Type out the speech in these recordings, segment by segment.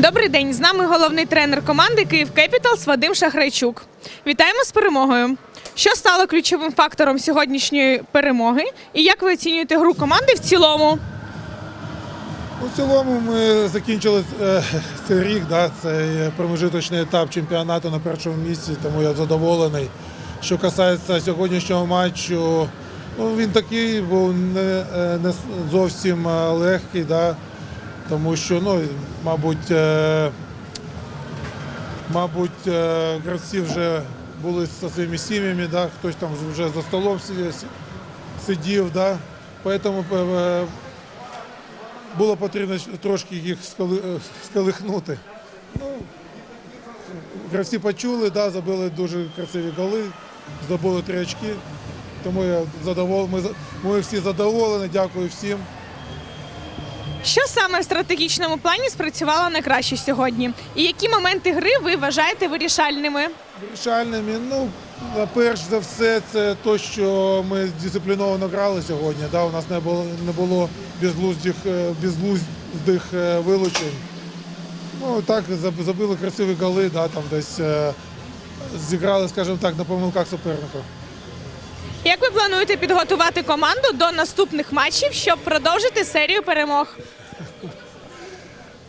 Добрий день. З нами головний тренер команди Київ Кепіталс Вадим Шахрайчук. Вітаємо з перемогою. Що стало ключовим фактором сьогоднішньої перемоги? І як ви оцінюєте гру команди в цілому? У цілому ми закінчили е, цей рік, да, це промежуточний етап чемпіонату на першому місці, тому я задоволений. Що касається сьогоднішнього матчу, ну, він такий був не, е, не зовсім е, легкий, да, тому що, ну, мабуть, е, мабуть, е, гравці вже були зі своїми сім'ями, да, хтось там вже за столом сидів, да, Поэтому е, було потрібно трошки їх сколихнути. Ну, гравці почули, да, забили дуже красиві голи, здобули три очки. Тому я задоволений. Ми, за- ми всі задоволені, дякую всім. Що саме в стратегічному плані спрацювало найкраще сьогодні? І які моменти гри ви вважаєте вирішальними? Вирішальними, ну, перш за все, це те, що ми дисципліновано грали сьогодні. Да, у нас не було, не було безглуздих, е, безглуздих е, вилучень. Ну, так, забили красиві голи, да, там десь е, зіграли, скажімо так, на помилках суперника. Як ви плануєте підготувати команду до наступних матчів, щоб продовжити серію перемог?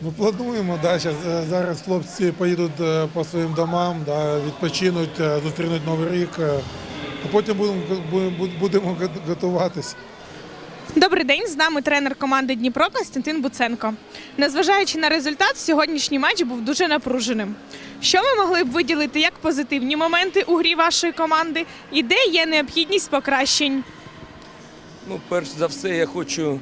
Ну, плануємо, да, щас, е, зараз хлопці поїдуть е, по своїм домам, да, відпочинуть, е, зустрінуть Новий рік, а потім будемо, будемо готуватись. Добрий день. З нами тренер команди Дніпро Константин Буценко. Незважаючи на результат, сьогоднішній матч був дуже напруженим. Що ви могли б виділити як позитивні моменти у грі вашої команди і де є необхідність покращень? Ну, перш за все, я хочу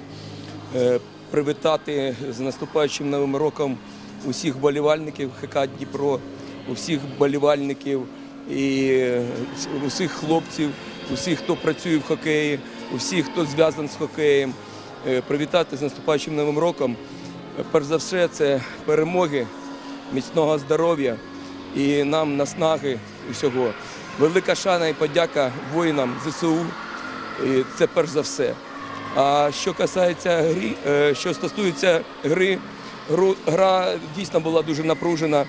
е, привітати з наступаючим новим роком усіх болівальників ХК Дніпро, усіх болівальників і е, усіх хлопців, усіх, хто працює в хокеї, усіх, хто зв'язаний з хокеєм. Е, Привітати з наступаючим новим роком. Е, Перш за все, це перемоги, міцного здоров'я і нам наснаги усього. Велика шана і подяка воїнам ЗСУ. І це перш за все. А що касається гри, е, що стосується гри, гра дійсно була дуже напружена,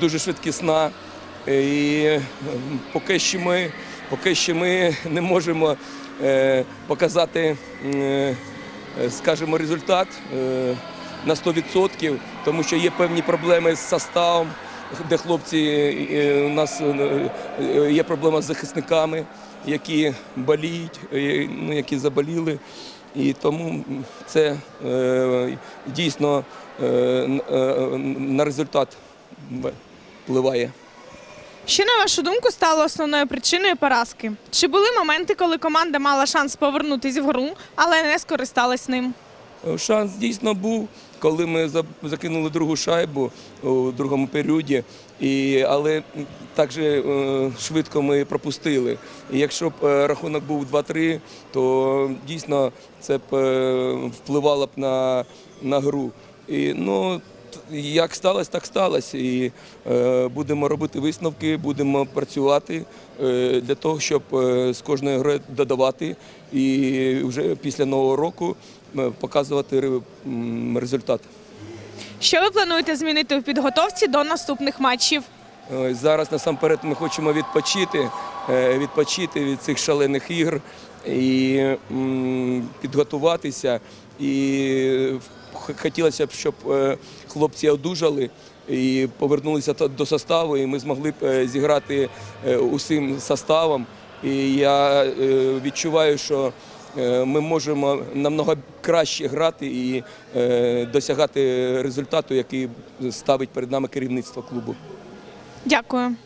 дуже швидкісна. Е, І е, поки що ми, поки що ми не можемо е, показати, скажімо, результат на 100%, тому що є певні проблеми з составом, де хлопці у нас є проблема з захисниками, які боліють, ну, які заболіли. І тому це дійсно на результат впливає. Що на вашу думку стало основною причиною поразки? Чи були моменти, коли команда мала шанс повернутися в гру, але не скористалась ним? Шанс дійсно був, коли ми закинули другу шайбу у другому періоді, але так же е, швидко ми пропустили. І якщо б е, рахунок був 2-3, то дійсно це б е, впливало б на, на гру. І, ну, як сталося, так сталося. І е, будемо робити висновки, будемо працювати е, для того, щоб е, з кожної гри додавати і вже після нового року е, показувати ре- м, результат. Що ви плануєте змінити у підготовці до наступних матчів? Е, Зараз насамперед ми хочемо відпочити, е, відпочити від цих шалених ігр і підготуватися. І хотілося б, щоб е, хлопці одужали і повернулися до составу, і ми змогли б е, зіграти е, усім составом. І я відчуваю, що ми можемо намного краще грати і досягати результату, який ставить перед нами керівництво клубу. Дякую.